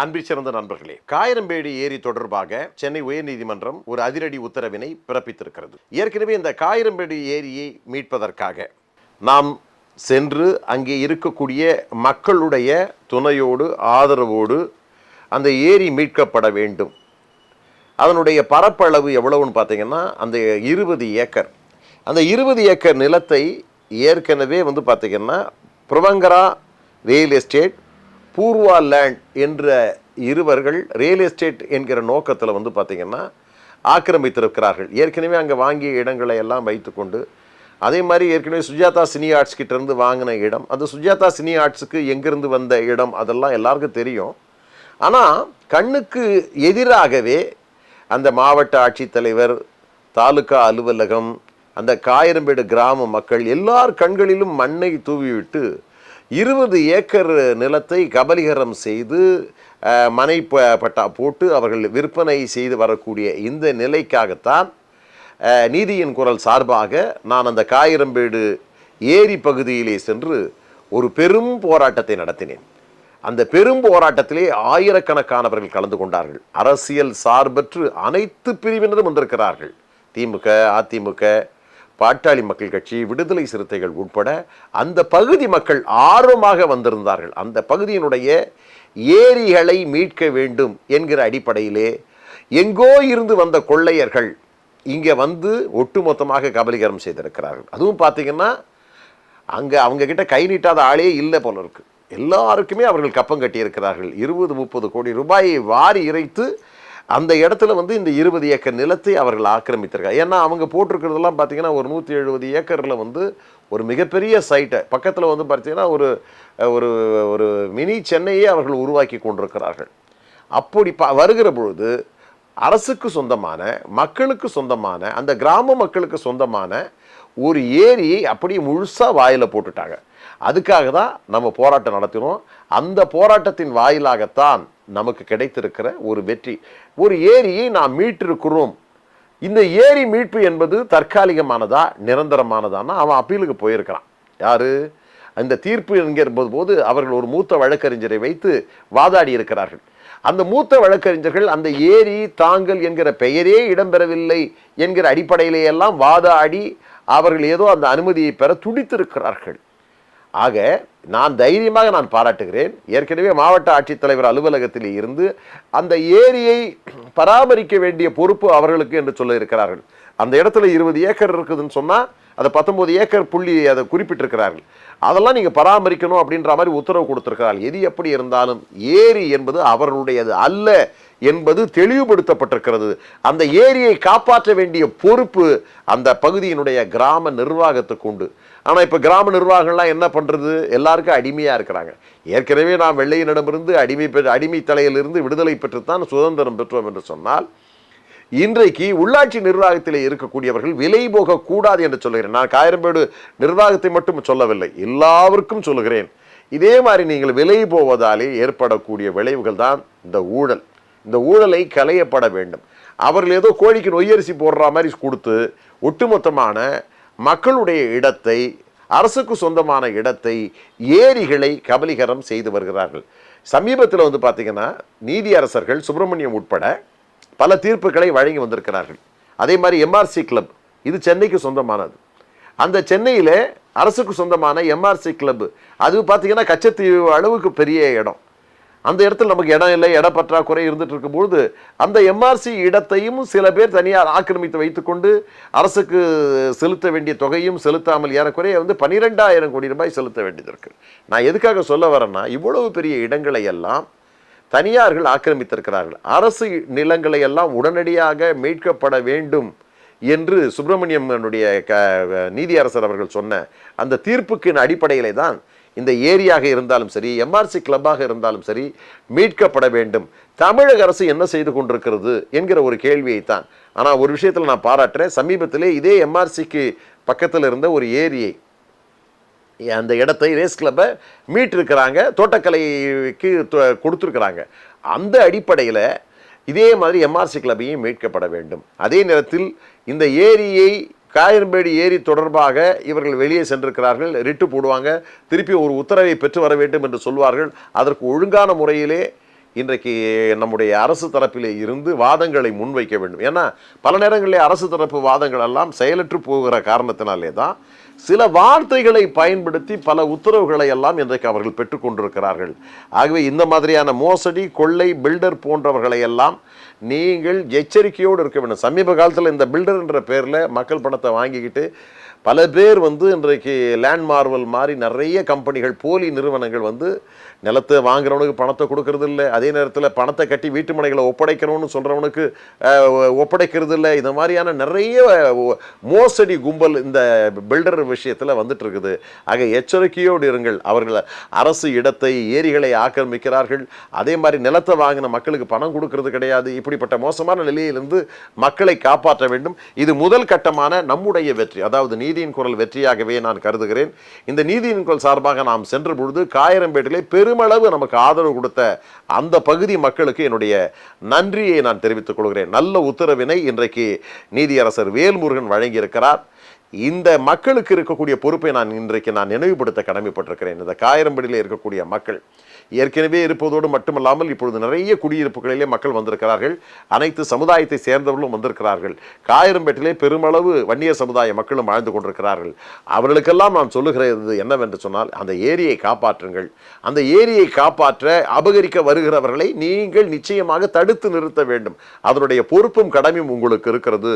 அன்பு சிறந்த நண்பர்களே காயரம்பேடி ஏரி தொடர்பாக சென்னை உயர்நீதிமன்றம் ஒரு அதிரடி உத்தரவினை பிறப்பித்திருக்கிறது. ஏற்கனவே இந்த காயரம்பேடி ஏரியை மீட்பதற்காக நாம் சென்று அங்கே இருக்கக்கூடிய மக்களுடைய துணையோடு ஆதரவோடு அந்த ஏரி மீட்கப்பட வேண்டும். அதனுடைய பரப்பளவு எவ்வளவுன்னு பார்த்தீங்கன்னா அந்த இருபது ஏக்கர். அந்த இருபது ஏக்கர் நிலத்தை ஏற்கனவே வந்து பார்த்திங்கன்னா Puravankara real estate Purva land என்ற இருவர்கள் ரியல் எஸ்டேட் என்கிற நோக்கத்தில் வந்து பார்த்தீங்கன்னா ஆக்கிரமித்திருக்கிறார்கள். ஏற்கனவே அங்கே வாங்கிய இடங்களை எல்லாம் வைத்துக்கொண்டு அதே மாதிரி ஏற்கனவே சுஜாதா சினி ஆர்ட்ஸ் கிட்டேருந்து வாங்கின இடம் அந்த சுஜாதா சினி ஆர்ட்ஸுக்கு எங்கிருந்து வந்த இடம் அதெல்லாம் எல்லாருக்கும் தெரியும். ஆனால் கண்ணுக்கு எதிராகவே அந்த மாவட்ட ஆட்சித்தலைவர் தாலுகா அலுவலகம் அந்த காயிரம்பேடு கிராம மக்கள் எல்லார் கண்களிலும் மண்ணை தூவிவிட்டு இருபது ஏக்கர் நிலத்தை கபலீகரம் செய்து மனை ப- பட்டா போட்டு அவர்கள் விற்பனை செய்து வரக்கூடிய இந்த நிலைக்காகத்தான் நீதியின் குரல் சார்பாக நான் அந்த காயிரம்பேடு ஏரி பகுதியிலே சென்று ஒரு பெரும் போராட்டத்தை நடத்தினேன். அந்த பெரும் போராட்டத்திலே ஆயிரக்கணக்கானவர்கள் கலந்து கொண்டார்கள். அரசியல் சார்பற்று அனைத்து பிரிவினரும் வந்திருக்கிறார்கள். திமுக அதிமுக பாட்டாளி மக்கள் கட்சி விடுதலை சிறுத்தைகள் உட்பட அந்த பகுதி மக்கள் ஆர்வமாக வந்திருந்தார்கள். அந்த பகுதியினுடைய ஏரிகளை மீட்க வேண்டும் என்கிற அடிப்படையிலே எங்கோ இருந்து வந்த கொள்ளையர்கள் இங்கே வந்து ஒட்டுமொத்தமாக கபலீகரம் செய்திருக்கிறார்கள். அதுவும் பார்த்தீங்கன்னா அங்கே அவங்க கிட்ட கை நீட்டாத ஆளே இல்லை போல இருக்கு. எல்லாருக்குமே அவர்கள் கப்பம் கட்டியிருக்கிறார்கள். இருபது முப்பது கோடி ரூபாயை வாரி இறைத்து அந்த இடத்துல வந்து இந்த இருபது ஏக்கர் நிலத்தை அவர்கள் ஆக்கிரமித்திருக்காங்க. ஏன்னா அவங்க போட்டிருக்கிறதெல்லாம் பார்த்தீங்கன்னா ஒரு நூற்றி எழுபது ஏக்கரில் வந்து ஒரு மிகப்பெரிய சைட்டை. பக்கத்தில் வந்து பார்த்தீங்கன்னா ஒரு ஒரு ஒரு மினி சென்னையே அவர்கள் உருவாக்கி கொண்டிருக்கிறார்கள். அப்படி ப வருகிற பொழுது அரசுக்கு சொந்தமான மக்களுக்கு சொந்தமான அந்த கிராம மக்களுக்கு சொந்தமான ஒரு ஏரியை அப்படியே முழுசாக வாயில் போட்டுட்டாங்க. அதுக்காக தான் நம்ம போராட்டம் நடத்தினோம். அந்த போராட்டத்தின் வாயிலாகத்தான் நமக்கு கிடைத்திருக்கிற ஒரு வெற்றி. ஒரு ஏரியை நாம் மீட்டிருக்கிறோம். இந்த ஏரி மீட்பு என்பது தற்காலிகமானதா நிரந்தரமானதான்னா அவன் அப்பீலுக்கு போயிருக்கிறான். யாரு? அந்த தீர்ப்பு என்கிற போது அவர்கள் ஒரு மூத்த வழக்கறிஞரை வைத்து வாதாடி இருக்கிறார்கள். அந்த மூத்த வழக்கறிஞர்கள் அந்த ஏரி தாங்கள் என்கிற பெயரே இடம்பெறவில்லை என்கிற அடிப்படையிலேயெல்லாம் வாதாடி அவர்கள் ஏதோ அந்த அனுமதியை பெற துடித்திருக்கிறார்கள். ஆக நான் தைரியமாக நான் பாராட்டுகிறேன். ஏற்கனவே மாவட்ட ஆட்சித்தலைவர் அலுவலகத்தில் இருந்து அந்த ஏரியை பராமரிக்க வேண்டிய பொறுப்பு அவர்களுக்கு என்று சொல்ல இருக்கிறார்கள் அந்த இடத்துல இருபது ஏக்கர் இருக்குதுன்னு சொன்னால் அதை பத்தொம்போது ஏக்கர் புள்ளி அதை குறிப்பிட்டிருக்கிறார்கள். அதெல்லாம் நீங்கள் பராமரிக்கணும் அப்படின்ற மாதிரி உத்தரவு கொடுத்துருக்கிறார்கள். எது எப்படி இருந்தாலும் ஏரி என்பது அவர்களுடையது அல்ல என்பது தெளிவுபடுத்தப்பட்டிருக்கிறது. அந்த ஏரியை காப்பாற்ற வேண்டிய பொறுப்பு அந்த பகுதியினுடைய கிராம நிர்வாகத்துக்கு உண்டு. ஆனால் இப்போ கிராம நிர்வாகம்லாம் என்ன பண்ணுறது எல்லாருக்கும் அடிமையாக இருக்கிறாங்க. ஏற்கனவே நாம் வெள்ளையினிடமிருந்து அடிமை பெற்று அடிமை தலையிலிருந்து விடுதலை பெற்றுத்தான் சுதந்திரம் பெற்றோம் என்று சொன்னால் இன்றைக்கு உள்ளாட்சி நிர்வாகத்திலே இருக்கக்கூடியவர்கள் விலை போகக்கூடாது என்று சொல்லுகிறேன். நான் காயரம்பேடு நிர்வாகத்தை மட்டும் சொல்லவில்லை எல்லாருக்கும் சொல்லுகிறேன். இதே மாதிரி நீங்கள் விலை போவதாலே ஏற்படக்கூடிய விளைவுகள் தான் இந்த ஊழல். இந்த ஊழலை களையப்பட வேண்டும். அவர்கள் ஏதோ கோழிக்கு நொய்யரிசி போடுற மாதிரி கொடுத்து ஒட்டுமொத்தமான மக்களுடைய இடத்தை அரசுக்கு சொந்தமான இடத்தை ஏரிகளை கபலீகரம் செய்து வருகிறார்கள். சமீபத்தில் வந்து பார்த்தீங்கன்னா நீதியரசர்கள் சுப்பிரமணியம் உட்பட பல தீர்ப்புகளை வழங்கி வந்திருக்கிறார்கள். அதே மாதிரி எம்ஆர்சி கிளப் இது சென்னைக்கு சொந்தமானது. அந்த சென்னையில் அரசுக்கு சொந்தமான எம்ஆர்சி கிளப் அது பார்த்தீங்கன்னா கச்சத்தீவு அளவுக்கு பெரிய இடம். அந்த இடத்துல நமக்கு இடம் இல்லை இட பற்றாக்குறை இருந்துட்டு இருக்கும்பொழுது அந்த எம்ஆர்சி இடத்தையும் சில பேர் தனியார் ஆக்கிரமித்து வைத்துக்கொண்டு அரசுக்கு செலுத்த வேண்டிய தொகையும் செலுத்தாமல் ஏறக்குறைய வந்து பன்னிரெண்டாயிரம் கோடி ரூபாய் செலுத்த வேண்டியது இருக்குது நான் எதுக்காக சொல்ல வரேன்னா இவ்வளவு பெரிய இடங்களை எல்லாம் தனியார்கள் ஆக்கிரமித்திருக்கிறார்கள். அரசு நிலங்களை எல்லாம் உடனடியாக மீட்கப்பட வேண்டும் என்று சுப்பிரமணியனுடைய க நீதியரசர் அவர்கள் சொன்ன அந்த தீர்ப்புக்கின் அடிப்படையிலே தான் இந்த ஏரியாக இருந்தாலும் சரி எம்ஆர்சி கிளப்பாக இருந்தாலும் சரி மீட்கப்பட வேண்டும். தமிழக அரசு என்ன செய்து கொண்டிருக்கிறது என்கிற ஒரு கேள்வியை தான் ஆனால் ஒரு விஷயத்தில் நான் பாராட்டுறேன். சமீபத்திலே இதே எம்ஆர்சிக்கு பக்கத்தில் இருந்த ஒரு ஏரியை அந்த இடத்தை ரேஸ் கிளப்பை மீட்டிருக்கிறாங்க. தோட்டக்கலைக்கு கொடுத்துருக்குறாங்க. அந்த அடிப்படையில் இதே மாதிரி எம்ஆர்சி கிளப்பையும் மீட்கப்பட வேண்டும். அதே நேரத்தில் இந்த ஏரியை காயம்பேடி ஏரி தொடர்பாக இவர்கள் வெளியே சென்றிருக்கிறார்கள். ரிட்டு போடுவாங்க. திருப்பி ஒரு உத்தரவை பெற்று வர வேண்டும் என்று சொல்வார்கள். அதற்கு ஒழுங்கான முறையிலே இன்றைக்கு நம்முடைய அரசு தரப்பிலே இருந்து வாதங்களை முன்வைக்க வேண்டும். ஏன்னா பல நேரங்களிலே அரசு தரப்பு வாதங்கள் எல்லாம் செயலற்று போகிற காரணத்தினாலே தான் சில வார்த்தைகளை பயன்படுத்தி பல உத்தரவுகளை எல்லாம் இன்றைக்கு அவர்கள் பெற்றுக்கொண்டிருக்கிறார்கள் ஆகவே இந்த மாதிரியான மோசடி கொள்ளை பில்டர் போன்றவர்களை எல்லாம் நீங்கள் எச்சரிக்கையோடு இருக்க வேண்டும். சமீப காலத்தில் இந்த பில்டர் என்ற பேரில் மக்கள் பணத்தை வாங்கிக்கிட்டு பல பேர் வந்து இன்றைக்கு லேண்ட் மார்வல் மாதிரி நிறைய கம்பெனிகள் போலி நிறுவனங்கள் வந்து நிலத்தை வாங்குறவனுக்கு பணத்தை கொடுக்கறது இல்லை. அதே நேரத்தில் பணத்தை கட்டி வீட்டு மனைகளை ஒப்படைக்கணும்னு சொல்கிறவனுக்கு ஒப்படைக்கிறது இல்லை. இந்த மாதிரியான நிறைய மோசடி கும்பல் இந்த பில்டர் விஷயத்தில் வந்துட்டு இருக்குது ஆக எச்சரிக்கையோடு இருங்கள். அவர்கள் அரசு இடத்தை ஏரிகளை ஆக்கிரமிக்கிறார்கள். அதே மாதிரி நிலத்தை வாங்கின மக்களுக்கு பணம் கொடுக்கறது கிடையாது. இப்படிப்பட்ட மோசமான நிலையிலிருந்து மக்களை காப்பாற்ற வேண்டும். இது முதல் கட்டமான நம்முடைய வெற்றி. அதாவது நீ நீதியின் குரல் வெற்றியாகவே நான் கருதுகிறேன். இந்த நீதியின் குரல் சார்பாக நாம் சென்ற பொழுது காயரம்பேட்டிலே பெருமளவு நமக்கு ஆதரவு கொடுத்த அந்த பகுதி மக்களுக்கு என்னுடைய நன்றியை நான் தெரிவித்துக் கொள்கிறேன். நல்ல உத்தரவினை இன்றைக்கு நீதியரசர் வேல்முருகன் வழங்கியிருக்கிறார். இந்த மக்களுக்கு இருக்கக்கூடிய பொறுப்பை நான் இன்றைக்கு நான் நினைவுபடுத்த கடமைப்பட்டிருக்கிறேன். இந்த காயரம்படியில் இருக்கக்கூடிய மக்கள் ஏற்கனவே இருப்பதோடு மட்டுமல்லாமல் இப்பொழுது நிறைய குடியிருப்புகளிலே மக்கள் வந்திருக்கிறார்கள். அனைத்து சமுதாயத்தை சேர்ந்தவர்களும் வந்திருக்கிறார்கள். காயரம்பேட்டிலே பெருமளவு வன்னியர் சமுதாய மக்களும் வாழ்ந்து கொண்டிருக்கிறார்கள். அவர்களுக்கெல்லாம் நான் சொல்லுகிறது என்னவென்று சொன்னால் அந்த ஏரியை காப்பாற்றுங்கள். அந்த ஏரியை காப்பாற்ற அபகரிக்க வருகிறவர்களை நீங்கள் நிச்சயமாக தடுத்து நிறுத்த வேண்டும். அதனுடைய பொறுப்பும் கடமையும் உங்களுக்கு இருக்கிறது.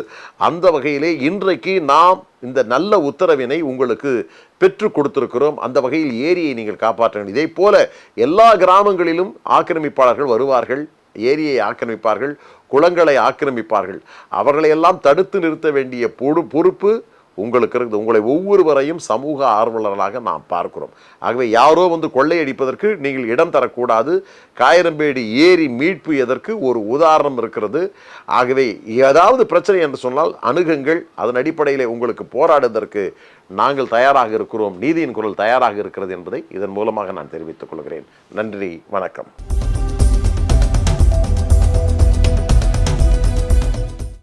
அந்த வகையிலே இன்றைக்கு நாம் இந்த நல்ல உத்தரவினை உங்களுக்கு பெற்று கொடுத்திருக்கிறோம். அந்த வகையில் ஏரியை நீங்கள் காப்பாற்ற வேண்டும். இதே போல எல்லா கிராமங்களிலும் ஆக்கிரமிப்பாளர்கள் வருவார்கள். ஏரியை ஆக்கிரமிப்பார்கள் குளங்களை ஆக்கிரமிப்பார்கள். அவர்களையெல்லாம் தடுத்து நிறுத்த வேண்டிய பொறு பொறுப்பு உங்களுக்கு இருக்குது. உங்களை ஒவ்வொருவரையும் சமூக ஆர்வலர்களாக நாம் பார்க்கிறோம். ஆகவே யாரோ வந்து கொள்ளையடிப்பதற்கு நீங்கள் இடம் தரக்கூடாது. காயரம்பேடி ஏரி மீட்பு எதற்கு ஒரு உதாரணம் இருக்கிறது. ஆகவே ஏதாவது பிரச்சனை என்று சொன்னால் அணுகுங்கள். அதன் அடிப்படையில் உங்களுக்கு போராடுவதற்கு நாங்கள் தயாராக இருக்கிறோம். நீதியின் குரல் தயாராக இருக்கிறது என்பதை இதன் மூலமாக நான் தெரிவித்துக் கொள்கிறேன். நன்றி. வணக்கம்.